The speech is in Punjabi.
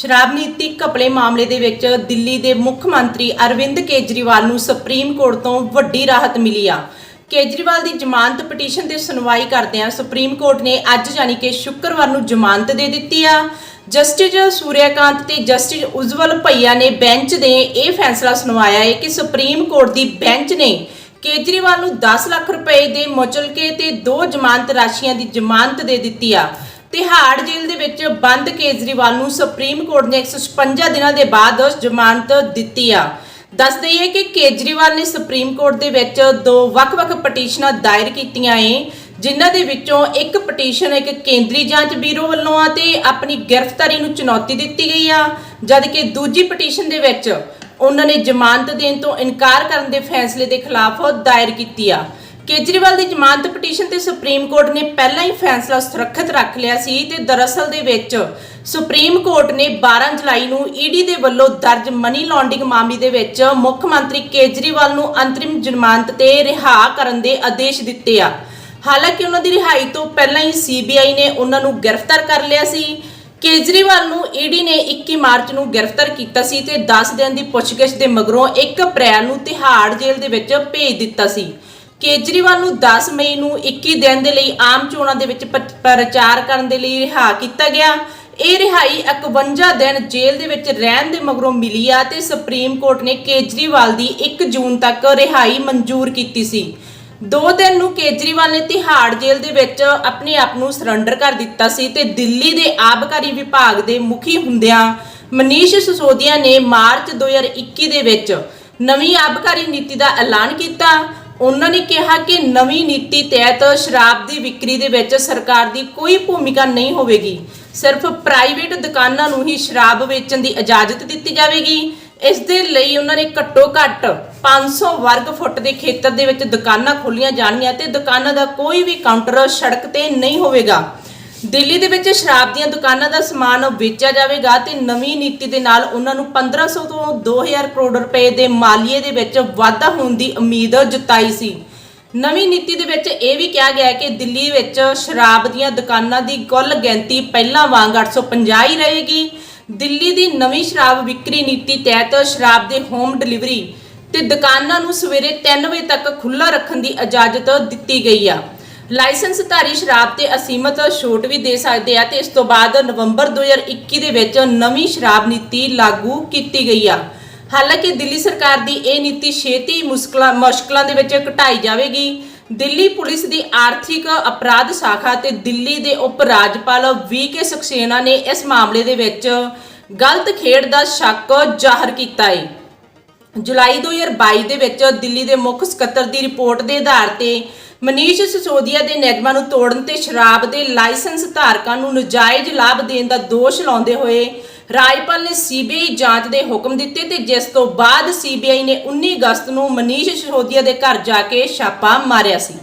ਸ਼ਰਾਬ ਨੀਤੀ ਘਪਲੇ ਮਾਮਲੇ ਦੇ ਵਿੱਚ ਦਿੱਲੀ ਦੇ ਮੁੱਖ ਮੰਤਰੀ ਅਰਵਿੰਦ ਕੇਜਰੀਵਾਲ ਨੂੰ ਸੁਪਰੀਮ ਕੋਰਟ ਤੋਂ ਵੱਡੀ ਰਾਹਤ ਮਿਲੀ ਆ। ਕੇਜਰੀਵਾਲ ਦੀ ਜ਼ਮਾਨਤ ਪਟੀਸ਼ਨ ਤੇ ਸੁਣਵਾਈ ਕਰਦਿਆਂ ਸੁਪਰੀਮ ਕੋਰਟ ਨੇ ਅੱਜ ਯਾਨੀ ਕਿ ਸ਼ੁੱਕਰਵਾਰ ਨੂੰ ਜ਼ਮਾਨਤ ਦੇ ਦਿੱਤੀ ਆ। ਜਸਟਿਸ ਸੂਰਿਆਕਾਂਤ ਤੇ ਜਸਟਿਸ ਉਜਵਲ ਭਈਆ ਨੇ ਬੈਂਚ ਦੇ ਇਹ ਫੈਸਲਾ ਸੁਣਵਾਇਆ ਹੈ ਕਿ ਸੁਪਰੀਮ ਕੋਰਟ ਦੀ ਬੈਂਚ ਨੇ ਕੇਜਰੀਵਾਲ ਨੂੰ 10 ਲੱਖ ਰੁਪਏ ਦੇ ਮੁਚਲਕੇ ਤੇ ਦੋ ਜ਼ਮਾਨਤ ਰਾਸ਼ੀਆਂ ਦੀ ਜ਼ਮਾਨਤ ਦੇ ਦਿੱਤੀ ਆ। ਤਿਹਾੜ ਜੇਲ੍ਹ ਦੇ ਵਿੱਚ ਬੰਦ ਕੇਜਰੀਵਾਲ ਨੂੰ ਸੁਪਰੀਮ ਕੋਰਟ ਨੇ 156 ਦਿਨਾਂ ਦੇ ਬਾਅਦ ਜ਼ਮਾਨਤ ਦਿੱਤੀ ਆ। ਦੱਸ ਦਈਏ ਕਿ ਕੇਜਰੀਵਾਲ ਨੇ ਸੁਪਰੀਮ ਕੋਰਟ ਦੇ ਵਿੱਚ ਦੋ ਵੱਖ-ਵੱਖ ਪਟੀਸ਼ਨਾਂ ਦਾਇਰ ਕੀਤੀਆਂ ਏ, ਜਿਨ੍ਹਾਂ ਦੇ ਵਿੱਚੋਂ ਇੱਕ ਪਟੀਸ਼ਨ ਇੱਕ ਕੇਂਦਰੀ ਜਾਂਚ ਬਿਊਰੋ ਵੱਲੋਂ ਆ ਤੇ ਆਪਣੀ ਗ੍ਰਿਫਤਾਰੀ ਨੂੰ ਚੁਣੌਤੀ ਦਿੱਤੀ ਗਈ ਆ, ਜਦਕਿ ਦੂਜੀ ਪਟੀਸ਼ਨ ਦੇ ਵਿੱਚ ਉਹਨਾਂ ਨੇ ਜ਼ਮਾਨਤ ਦੇਣ ਤੋਂ ਇਨਕਾਰ ਕਰਨ ਦੇ ਫੈਸਲੇ ਦੇ ਖਿਲਾਫ ਦਾਇਰ ਕੀਤੀ ਆ। ਕੇਜਰੀਵਾਲ ਦੀ ਜ਼ਮਾਨਤ ਪਟੀਸ਼ਨ ਤੇ ਸੁਪਰੀਮ ਕੋਰਟ ਨੇ ਪਹਿਲਾਂ ਹੀ ਫੈਸਲਾ ਸੁਰੱਖਿਅਤ ਰੱਖ ਲਿਆ ਸੀ ਤੇ ਦਰਅਸਲ ਦੇ ਵਿੱਚ ਸੁਪਰੀਮ ਕੋਰਟ ਨੇ 12 ਜੁਲਾਈ ਨੂੰ ਈਡੀ ਦੇ ਵੱਲੋਂ ਦਰਜ ਮਨੀ ਲਾਂਡਰਿੰਗ ਮਾਮਲੇ ਦੇ ਵਿੱਚ ਮੁੱਖ ਮੰਤਰੀ ਕੇਜਰੀਵਾਲ ਨੂੰ ਅੰਤਰਿਮ ਜ਼ਮਾਨਤ ਤੇ ਰਿਹਾ ਕਰਨ ਦੇ ਆਦੇਸ਼ ਦਿੱਤੇ ਆ। ਹਾਲਾਂਕਿ ਉਹਨਾਂ ਦੀ ਰਿਹਾਈ ਤੋਂ ਪਹਿਲਾਂ ਹੀ ਸੀਬੀਆਈ ਨੇ ਉਹਨਾਂ ਨੂੰ ਗ੍ਰਿਫਤਾਰ ਕਰ ਲਿਆ ਸੀ। ਕੇਜਰੀਵਾਲ ਨੂੰ ਈਡੀ ਨੇ 21 ਮਾਰਚ ਨੂੰ ਗ੍ਰਿਫਤਾਰ ਕੀਤਾ ਸੀ ਤੇ 10 ਦਿਨ ਦੀ ਪੁੱਛਗਿੱਛ ਦੇ ਮਗਰੋਂ 1 ਅਪ੍ਰੈਲ ਨੂੰ ਤਿਹਾੜ ਜੇਲ੍ਹ ਦੇ ਵਿੱਚ ਭੇਜ ਦਿੱਤਾ ਸੀ। ਕੇਜਰੀਵਾਲ ਨੂੰ 10 ਮਈ ਨੂੰ 21 ਦਿਨ ਦੇ ਲਈ ਆਮ ਚੋਣਾਂ ਦੇ ਵਿੱਚ ਪ- ਪ੍ਰਚਾਰ ਕਰਨ ਦੇ ਲਈ ਰਿਹਾ ਕੀਤਾ ਗਿਆ। ਇਹ ਰਿਹਾਈ 51 ਦਿਨ ਜੇਲ੍ਹ ਦੇ ਵਿੱਚ ਰਹਿਣ ਦੇ ਮਗਰੋਂ ਮਿਲੀ ਆ ਤੇ ਸੁਪਰੀਮ ਕੋਰਟ ਨੇ ਕੇਜਰੀਵਾਲ ਦੀ 1 ਜੂਨ ਤੱਕ ਰਿਹਾਈ ਮਨਜ਼ੂਰ ਕੀਤੀ ਸੀ। ਦੋ ਦਿਨ ਨੂੰ ਕੇਜਰੀਵਾਲ ਨੇ ਤਿਹਾੜ ਜੇਲ੍ਹ ਦੇ ਵਿੱਚ ਆਪਣੇ ਆਪ ਨੂੰ ਸਰੈਂਡਰ ਕਰ ਦਿੱਤਾ ਸੀ ਤੇ ਦਿੱਲੀ ਦੇ ਆਬਕਾਰੀ ਵਿਭਾਗ ਦੇ ਮੁਖੀ ਹੁੰਦਿਆਂ ਮਨੀਸ਼ ਸਿਸੋਦੀਆ ਨੇ ਮਾਰਚ 2021 ਦੇ ਵਿੱਚ ਨਵੀਂ ਆਬਕਾਰੀ ਨੀਤੀ ਦਾ ਐਲਾਨ ਕੀਤਾ। ਉਹਨਾਂ ਨੇ ਕਿਹਾ ਕਿ ਨਵੀਂ ਨੀਤੀ ਤਹਿਤ ਸ਼ਰਾਬ ਦੀ ਵਿਕਰੀ ਦੇ ਵਿੱਚ ਸਰਕਾਰ ਦੀ ਕੋਈ ਭੂਮਿਕਾ ਨਹੀਂ ਹੋਵੇਗੀ। ਸਿਰਫ ਪ੍ਰਾਈਵੇਟ ਦੁਕਾਨਾਂ ਨੂੰ ਹੀ ਸ਼ਰਾਬ ਵੇਚਣ ਦੀ ਇਜਾਜ਼ਤ ਦਿੱਤੀ ਜਾਵੇਗੀ। ਇਸ ਦੇ ਲਈ ਉਹਨਾਂ ਨੇ ਘੱਟੋ ਘੱਟ 500 ਵਰਗ ਫੁੱਟ ਦੇ ਖੇਤਰ ਦੇ ਵਿੱਚ ਦੁਕਾਨਾਂ ਖੋਲੀਆਂ ਜਾਣਗੀਆਂ ਤੇ ਦੁਕਾਨਾਂ ਦਾ ਕੋਈ ਵੀ ਕਾਊਂਟਰ ਸੜਕ ਤੇ ਨਹੀਂ ਹੋਵੇਗਾ। ਦਿੱਲੀ ਦੇ ਵਿੱਚ ਸ਼ਰਾਬ ਦੀਆਂ ਦੁਕਾਨਾਂ ਦਾ ਸਮਾਨ ਵੇਚਿਆ ਜਾਵੇਗਾ ਤੇ ਨਵੀਂ ਨੀਤੀ ਦੇ ਨਾਲ ਉਹਨਾਂ ਨੂੰ 1500 ਤੋਂ 2000 ਕਰੋੜ ਰੁਪਏ ਦੇ ਮਾਲੀਏ ਦੇ ਵਿੱਚ ਵਾਧਾ ਹੋਣ ਦੀ ਉਮੀਦ ਜਤਾਈ ਸੀ। ਨਵੀਂ ਨੀਤੀ ਦੇ ਵਿੱਚ ਇਹ ਵੀ ਕਿਹਾ ਗਿਆ ਹੈ ਕਿ ਦਿੱਲੀ ਵਿੱਚ ਸ਼ਰਾਬ ਦੀਆਂ ਦੁਕਾਨਾਂ ਦੀ ਕੁੱਲ ਗਿਣਤੀ ਪਹਿਲਾਂ ਵਾਂਗ 850 ਹੀ ਰਹੇਗੀ। ਦਿੱਲੀ ਦੀ ਨਵੀਂ ਸ਼ਰਾਬ ਵਿਕਰੀ ਨੀਤੀ ਤਹਿਤ ਸ਼ਰਾਬ ਦੇ ਹੋਮ ਡਿਲੀਵਰੀ ਤੇ ਦੁਕਾਨਾਂ ਨੂੰ ਸਵੇਰੇ 3 ਵਜੇ ਤੱਕ ਖੁੱਲ੍ਹਾ ਰੱਖਣ ਦੀ ਇਜਾਜ਼ਤ ਦਿੱਤੀ ਗਈ ਆ। ਲਾਇਸੈਂਸਧਾਰੀ ਸ਼ਰਾਬ ਤੇ ਅਸੀਮਤ ਛੋਟ ਵੀ ਦੇ ਸਕਦੇ ਆ ਤੇ ਇਸ ਤੋਂ ਬਾਅਦ ਨਵੰਬਰ 2021 ਦੇ ਵਿੱਚ ਨਵੀਂ ਸ਼ਰਾਬ ਨੀਤੀ ਲਾਗੂ ਕੀਤੀ ਗਈ ਆ। ਹਾਲਾਂਕਿ ਦਿੱਲੀ ਸਰਕਾਰ ਦੀ ਇਹ ਨੀਤੀ ਛੇਤੀ ਮੁਸ਼ਕਲਾਂ ਮੁਸ਼ਕਲਾਂ ਦੇ ਵਿੱਚ ਘਟਾਈ ਜਾਵੇਗੀ। ਦਿੱਲੀ ਪੁਲਿਸ ਦੀ ਆਰਥਿਕ ਅਪਰਾਧ ਸ਼ਾਖਾ ਤੇ ਦਿੱਲੀ ਦੇ ਉਪ ਰਾਜਪਾਲ ਵੀ ਕੇ ਸਕਸੇਨਾ ਨੇ ਇਸ ਮਾਮਲੇ ਦੇ ਵਿੱਚ ਗਲਤ ਖੇਡ ਦਾ ਸ਼ੱਕ ਜ਼ਾਹਰ ਕੀਤਾ ਹੈ ਜੁਲਾਈ 2022 ਦੇ ਵਿੱਚ ਦਿੱਲੀ ਦੇ ਮੁੱਖ ਸਕੱਤਰ ਦੀ ਰਿਪੋਰਟ ਦੇ ਆਧਾਰ ਤੇ ਮਨੀਸ਼ ਸਿਸੋਦੀਆ ਦੇ ਨਿਯਮਾਂ ਨੂੰ ਤੋੜਨ ਤੇ ਸ਼ਰਾਬ ਦੇ ਲਾਇਸੈਂਸ ਧਾਰਕਾਂ ਨੂੰ ਨਜਾਇਜ਼ ਲਾਭ ਦੇਣ ਦਾ ਦੋਸ਼ ਲਾਉਂਦੇ ਹੋਏ ਰਾਜਪਾਲ ਨੇ ਸੀਬੀਆਈ ਜਾਂਚ ਦੇ ਹੁਕਮ ਦਿੱਤੇ ਤੇ ਜਿਸ ਤੋਂ ਬਾਅਦ ਸੀਬੀਆਈ ਨੇ 19 ਅਗਸਤ ਨੂੰ ਮਨੀਸ਼ ਸਿਸੋਦੀਆ ਦੇ ਘਰ ਜਾ ਕੇ ਛਾਪਾ ਮਾਰਿਆ ਸੀ।